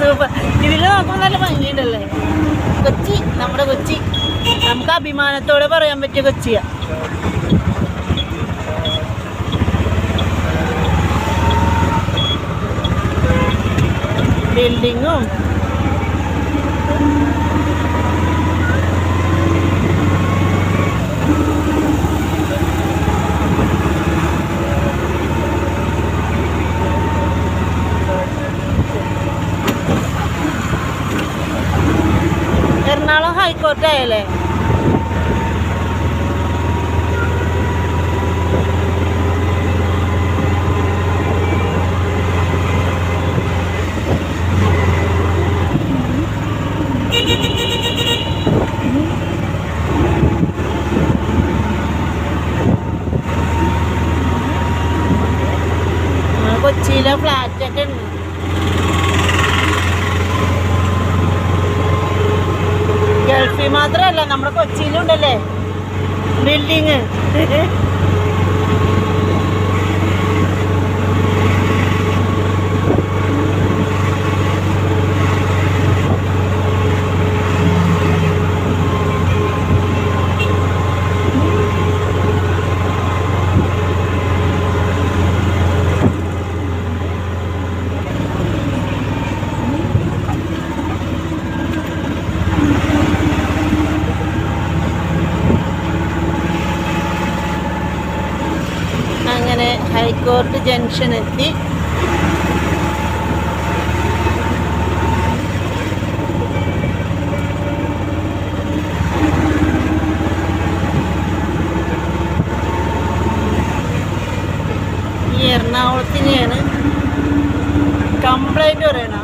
Super. ഇതിൽ നോക്കുമ്പോൾ നല്ല ഭംഗിയുണ്ടല്ലേ? കൊച്ചി നമ്മുടെ കൊച്ചി. നമുക്ക് അഭിമാനത്തോടെ പറയാൻ പറ്റിയ കൊച്ചിയാ. ബിൽഡിങ്ങും എറണാകുളം ഹൈക്കോർട്ട് ആയല്ലേ ആ, ഉണ്ടല്ലേ ബിൽഡിങ് അങ്ങനെ ഹൈക്കോർട്ട് ജംഗ്ഷൻ എത്തി. ഈ എറണാകുളത്തിനെയാണ് കംപ്ലൈന്റ് പറയണ.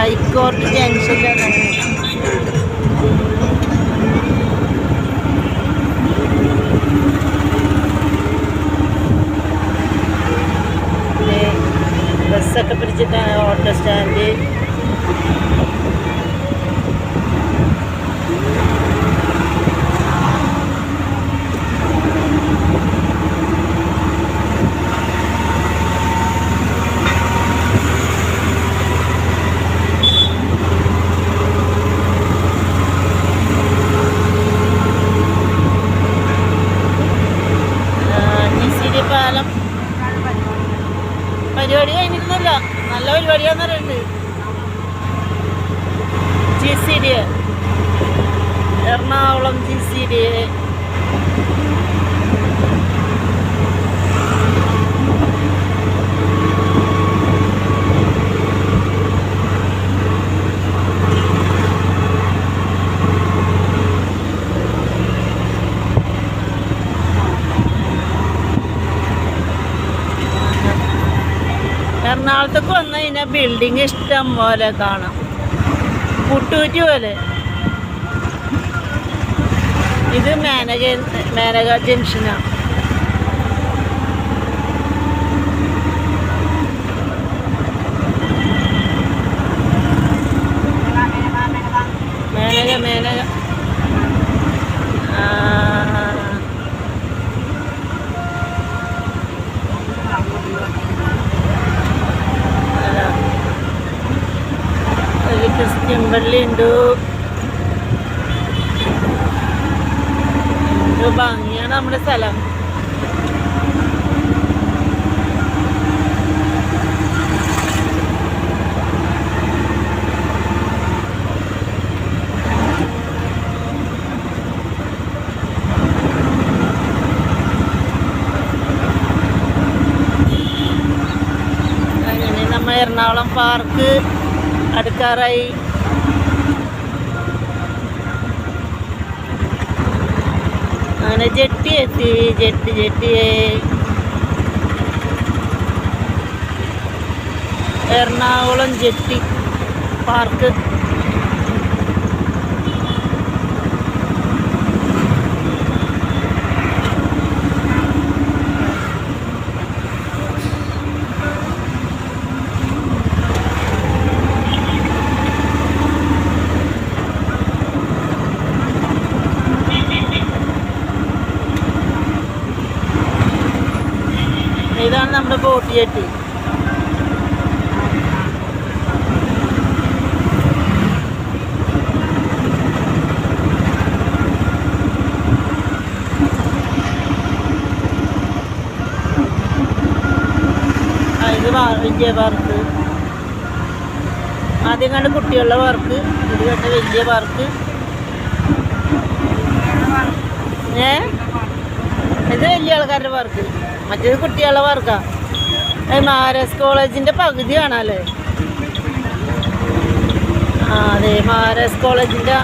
ഹൈക്കോർട്ട് ജംഗ്ഷനിലാണ് പിന്നെ ബസ്സൊക്കെ പിടിച്ചിട്ടാണ് ഓട്ടോ സ്റ്റാൻഡ് നല്ല പരിപാടിയാന്ന് പറയുന്നത് G C D Ernakulam G C D എറണാകുളത്തേക്ക് വന്നു. കഴിഞ്ഞാൽ ബിൽഡിങ് ഇഷ്ടം പോലെ കാണാം. പുട്ടൂറ്റ് പോലെ. ഇത് മേനക മേനക ജംഗ്ഷനാണ് ഒരു ക്രിസ്ത്യൻ പള്ളി ഉണ്ട് എന്ത് ഭംഗിയാണ് നമ്മുടെ സ്ഥലം അങ്ങനെ നമ്മ എറണാകുളം പാർക്ക് അടുക്കാറായി അങ്ങനെ ജെട്ടി എത്തി ജെട്ടി ജെട്ടിയെ എറണാകുളം ജെട്ടി പാർക്ക്. വാ- വലിയ പാർക്ക് ആദ്യം കണ്ട് കുട്ടികളുടെ പാർക്ക് ഇത് കണ്ട് വലിയ പാർക്ക് ഏ ഇത് വലിയ ആൾക്കാരുടെ പാർക്ക് മറ്റേത് കുട്ടികളുടെ പാർക്കാ അത് ആർ കോളേജിന്റെ പകുതി പകുതിയാണല്ലേ ആ അതെ മാരസ് കോളേജിന്റെ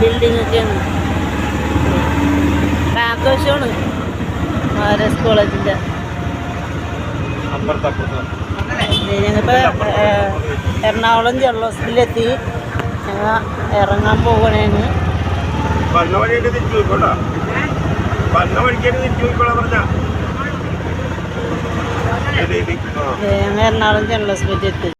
ബിൽഡിംഗ് ഒക്കെയാണ്. ബാക്ക് വശമാണ് മാരസ് കോളേജിന്റെ ഞങ്ങളിപ്പോൾ എറണാകുളം ജനറൽ ഹോസ്പിറ്റലിലെത്തി. ഞങ്ങൾ ഇറങ്ങാൻ പോകണേന്ന് വഴിയായിട്ട് തിരിച്ചു വഴിക്കായിട്ട് തിരിച്ചു പോയിക്കോളാ പറഞ്ഞ. ഞങ്ങൾ എറണാകുളം ജനറൽ ഹോസ്പിറ്റലിൽ എത്തി